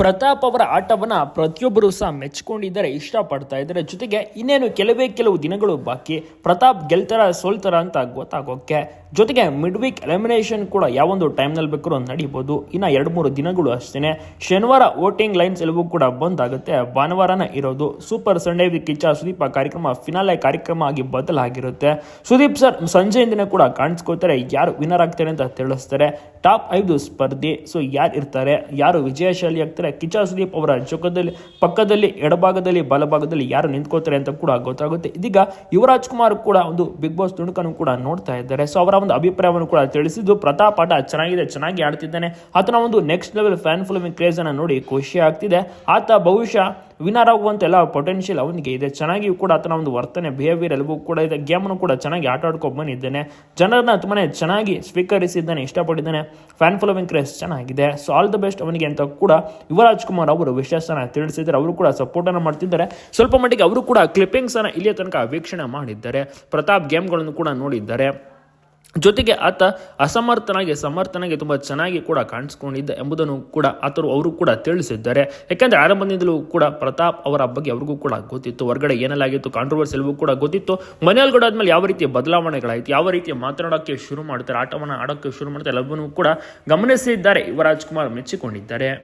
ಪ್ರತಾಪ್ ಅವರ ಆಟವನ್ನು ಪ್ರತಿಯೊಬ್ಬರು ಸಹ ಮೆಚ್ಕೊಂಡಿದ್ದಾರೆ ಇಷ್ಟಪಡ್ತಾ ಇದ್ದಾರೆ. ಜೊತೆಗೆ ಇನ್ನೇನು ಕೆಲವೇ ಕೆಲವು ದಿನಗಳು ಬಾಕಿ, ಪ್ರತಾಪ್ ಗೆಲ್ತಾರ, ಸೋಲ್ತಾರ ಅಂತ ಗೊತ್ತಾಗೋಕ್ಕೆ. ಜೊತೆಗೆ ಮಿಡ್ ವೀಕ್ ಎಲಿಮಿನೇಷನ್ ಕೂಡ ಯಾವೊಂದು ಟೈಮ್ನಲ್ಲಿ ಬೇಕಾದ್ರೂ ನಡೀಬೋದು. ಇನ್ನು ಎರಡು ಮೂರು ದಿನಗಳು ಅಷ್ಟೇ ಶನಿವಾರ ವೋಟಿಂಗ್ ಲೈನ್ಸ್ ಎಲ್ಲವೂ ಕೂಡ ಬಂದಾಗುತ್ತೆ. ಭಾನುವಾರನ ಇರೋದು super Sunday with Kichcha Sudeep ಕಾರ್ಯಕ್ರಮ ಫಿನಾಲೆ ಕಾರ್ಯಕ್ರಮ ಆಗಿ ಬದಲಾಗಿರುತ್ತೆ. ಸುದೀಪ್ ಸರ್ ಸಂಜೆಯಿಂದನೇ ಕೂಡ ಕಾಣಿಸ್ಕೋತಾರೆ ಯಾರು ವಿನರ್ ಆಗ್ತಾರೆ ಅಂತ ತಿಳಿಸ್ತಾರೆ. ಟಾಪ್ ಐದು ಸ್ಪರ್ಧಿ ಸೊ ಯಾರು ಇರ್ತಾರೆ, ಯಾರು ವಿಜಯಶಾಲಿ ಆಗ್ತಾರೆ ಕಿಚ್ಚ ಸುದೀಪ್ ಅವರ ಜೊಕದಲ್ಲಿ ಪಕ್ಕದಲ್ಲಿ, ಎಡಭಾಗದಲ್ಲಿ, ಬಲಭಾಗದಲ್ಲಿ ಯಾರು ನಿಂತ್ಕೋತಾರೆ ಅಂತ ಕೂಡ ಗೊತ್ತಾಗುತ್ತೆ. ಇದೀಗ ಯುವರಾಜ್ ಕುಮಾರ್ ಕೂಡ ಒಂದು ಬಿಗ್ ಬಾಸ್ ತುಣುಕನ್ನು ಕೂಡ ನೋಡ್ತಾ ಇದ್ದಾರೆ. ಸೊ ಅವರ ಒಂದು ಅಭಿಪ್ರಾಯವನ್ನು ಕೂಡ ತಿಳಿಸಿದ್ದು ಪ್ರತಾಪ್ ಆಟ ಚೆನ್ನಾಗಿದೆ, ಚೆನ್ನಾಗಿ ಆಡ್ತಿದ್ದಾನೆ. ಆತನ ಒಂದು next level fan following craze ಅನ್ನು ನೋಡಿ ಖುಷಿ ಆಗ್ತಿದೆ. ಆತ ಬಹುಶಃ ವಿನರ್ ಆಗುವಂಥ ಎಲ್ಲ ಪೊಟೆನ್ಷಿಯಲ್ ಅವನಿಗೆ ಇದೆ. ಚೆನ್ನಾಗಿಯೂ ಕೂಡ ಆತನ ಒಂದು ವರ್ತನೆ ಬಿಹೇವಿಯರ್ ಎಲ್ಲವೂ ಕೂಡ ಇದೆ. ಗೇಮನ್ನು ಕೂಡ ಚೆನ್ನಾಗಿ ಆಟ ಆಡ್ಕೊಂಡು ಬಂದಿದ್ದಾನೆ. ಜನರನ್ನ ತುಂಬಾ ಚೆನ್ನಾಗಿ ಸ್ವೀಕರಿಸಿದ್ದಾನೆ, ಇಷ್ಟಪಟ್ಟಿದ್ದಾನೆ. ಫ್ಯಾನ್ ಫಾಲೋವಿಂಗ್ ಕ್ರೇಸ್ ಚೆನ್ನಾಗಿದೆ. ಸೊ ಆಲ್ ದ ಬೆಸ್ಟ್ ಅವನಿಗೆ ಅಂತ ಕೂಡ ಯುವರಾಜ್ ಕುಮಾರ್ ಅವರು ವಿಶ್ವಾಸನ ತಿಳಿಸಿದ್ದಾರೆ. ಅವರು ಕೂಡ ಸಪೋರ್ಟ್ ಅನ್ನು ಮಾಡ್ತಿದ್ದಾರೆ. ಸ್ವಲ್ಪ ಮಟ್ಟಿಗೆ ಅವರು ಕೂಡ ಕ್ಲಿಪ್ಪಿಂಗ್ಸ್ ಅನ್ನ ಇಲ್ಲಿಯ ತನಕ ವೀಕ್ಷಣೆ ಮಾಡಿದ್ದಾರೆ. ಪ್ರತಾಪ್ ಗೇಮ್ಗಳನ್ನು ಕೂಡ ನೋಡಿದ್ದಾರೆ. ಜೊತೆಗೆ ಆತ ಅಸಮರ್ಥನಾಗಿ ಸಮರ್ಥನಾಗಿ ತುಂಬ ಚೆನ್ನಾಗಿ ಕೂಡ ಕಾಣಿಸ್ಕೊಂಡಿದ್ದ ಎಂಬುದನ್ನು ಕೂಡ ಆತರು ಅವರು ಕೂಡ ತಿಳಿಸಿದ್ದಾರೆ. ಯಾಕೆಂದರೆ ಆರಂಭದಿಂದಲೂ ಕೂಡ ಪ್ರತಾಪ್ ಅವರ ಬಗ್ಗೆ ಅವ್ರಿಗೂ ಕೂಡ ಗೊತ್ತಿತ್ತು. ಹೊರಗಡೆ ಏನಲ್ಲಾಗಿತ್ತು ಕಾಂಟ್ರವರ್ಸಿ ಎಲ್ಲವೂ ಕೂಡ ಗೊತ್ತಿತ್ತು. ಮನೆಯಲ್ಗಡೆ ಆದ್ಮೇಲೆ ಯಾವ ರೀತಿಯ ಬದಲಾವಣೆಗಳಾಯಿತು, ಯಾವ ರೀತಿಯ ಮಾತನಾಡೋಕ್ಕೆ ಶುರು ಮಾಡ್ತಾರೆ, ಆಟವನ್ನು ಆಡೋಕ್ಕೆ ಶುರು ಮಾಡ್ತಾರೆ, ಎಲ್ಲವನ್ನೂ ಕೂಡ ಗಮನಿಸಿದ್ದಾರೆ. ಯುವರಾಜ್ ಕುಮಾರ್ ಮೆಚ್ಚಿಕೊಂಡಿದ್ದಾರೆ.